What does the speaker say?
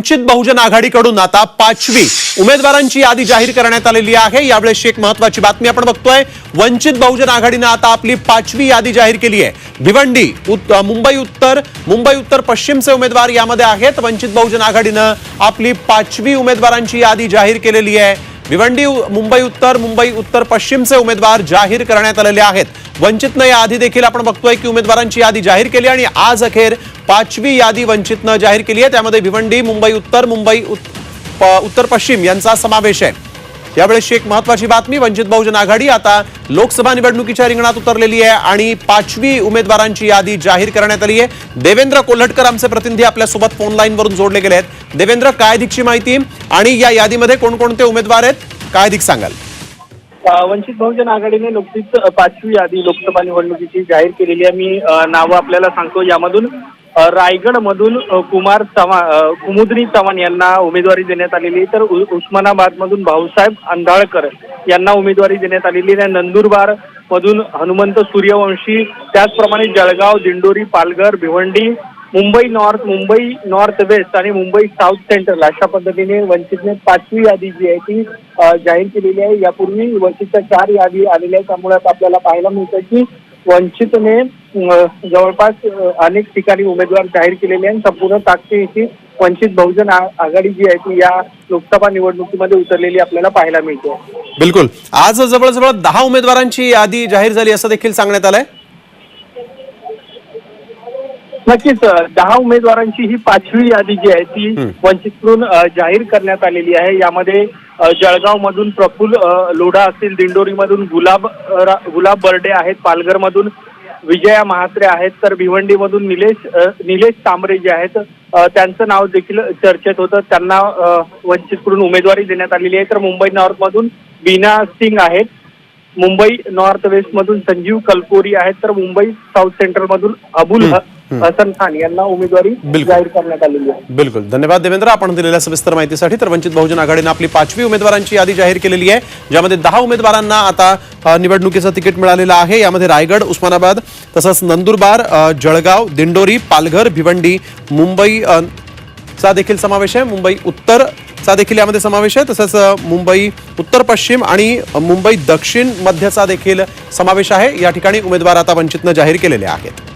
वंचित बहुजन आघाडीकडून आता पाचवी उमेदवारांची यादी जाहीर करण्यात आलेली आहे. यावेळेस एक महत्वाची बातमी आपण बघतोय. वंचित बहुजन आघाडीनं आता आपली पाचवी यादी जाहीर केली आहे. भिवंडी उत- मुंबई उत्तर मुंबई उत्तर पश्चिमचे उमेदवार यामध्ये आहेत. वंचित बहुजन आघाडीनं आपली पाचवी उमेदवारांची यादी जाहीर केलेली आहे. भिवंडी मुंबई उत्तर मुंबई उत्तर पश्चिमचे उमेदवार जाहीर करण्यात आलेले आहेत. वंचितनं याआधी देखील आपण बघतोय की उमेदवारांची यादी जाहीर केली आणि आज अखेर पाचवी यादी वंचितनं जाहीर केली आहे. त्यामध्ये भिवंडी मुंबई उत्तर मुंबई प- उत्तर पश्चिम यांचा समावेश आहे. यावेळेसची एक महत्वाची बातमी वंचित बहुजन आघाडी. आता लोकसभा निवडणुकीच्या रिंगणात उतरलेली आहे आणि पाचवी उमेदवारांची यादी जाहीर करण्यात आली आहे. देवेंद्र कोल्हटकर आमचे प्रतिनिधी आपल्यासोबत फोन लाईन वरून जोडले गेले आहेत. देवेंद्र काय अधिकची माहिती? आणि या यादीमध्ये कोणकोणते उमेदवार आहेत? काय अधिक सांगाल? वंचित बहुजन आघाडीने नुकतीच पाचवी यादी लोकसभा निवडणुकीची जाहीर केलेली आहे. मी नावं आपल्याला सांगतो. यामधून रायगडमधून मधून कुमार चव्हाण कुमुद्री चव्हाण यांना उमेदवारी देण्यात आलेली तर उ- उस्मानाबादमधून भाऊसाहेब अंधाळकर यांना उमेदवारी देण्यात आलेली आहे. नंदुरबार मधून हनुमंत सूर्यवंशी त्याचप्रमाणे Jalgaon Dindori Palghar Bhiwandi Mumbai north Mumbai north west आणि मुंबई साऊथ सेंट्रल अशा पद्धतीने वंचितने पाचवी यादी जी आहे ती जाहीर केलेली आहे. यापूर्वी वंचितच्या चार यादी आलेल्या आहेत. त्यामुळे आपल्याला पाहायला मिळतं की वंचितने जवळपास अनेक ठिकाणी उमेदवार जाहीर केलेले आहेत. संपूर्ण ताकदीची वंचित बहुजन आघाडी जी आहे ती या लोकसभा निवडणुकीमध्ये उतरलेली आपल्याला पाहायला मिळते. बिलकुल. आज जवळजवळ दहा उमेदवारांची यादी जाहीर झाली असं देखील सांगण्यात आलंय? नक्कीच दहा उमेदवारांची ही पाचवी यादी जी आहे ती. वंचितकडून जाहीर करण्यात आलेली आहे. यामध्ये जळगाव मधून प्रफुल लोढा असतील दिंडोरीमधून गुलाब गुलाब बर्डे आहेत पालघरमधून विजया महात्रे आहेत तर भिवंडीमधून निलेश निलेश तांबरे जे आहेत त्यांचं नाव देखील चर्चेत होतं. त्यांना वंचितकडून उमेदवारी देण्यात आलेली आहे. तर मुंबई नॉर्थमधून बीना सिंग आहेत. मुंबई नॉर्थ वेस्ट मधून संजीव कलकोरी आहेत. तर मुंबई साऊथ सेंट्रल मधून अबुल हसन खान यांना उमेदवारी बिलकुल. जाहीर करण्यात आलेली आहे. बिलकुल. धन्यवाद देवेंद्र. आपण दिलेल्या सविस्तर माहितीसाठी तर वंचित बहुजन आघाडीनं आपली पाचवी उमेदवारांची यादी जाहीर केलेली आहे ज्यामध्ये दहा उमेदवारांना आता निवडणुकीचं तिकीट मिळालेलं आहे. यामध्ये रायगड उस्मानाबाद तसंच नंदुरबार जळगाव दिंडोरी पालघर भिवंडी मुंबई चा देखील समावेश आहे. मुंबई उत्तर चा देखील यामध्ये समावेश आहे. तसंच मुंबई उत्तर पश्चिम आणि मुंबई दक्षिण मध्यचा देखील समावेश आहे. या ठिकाणी उमेदवार आता वंचितनं जाहीर केलेले आहेत.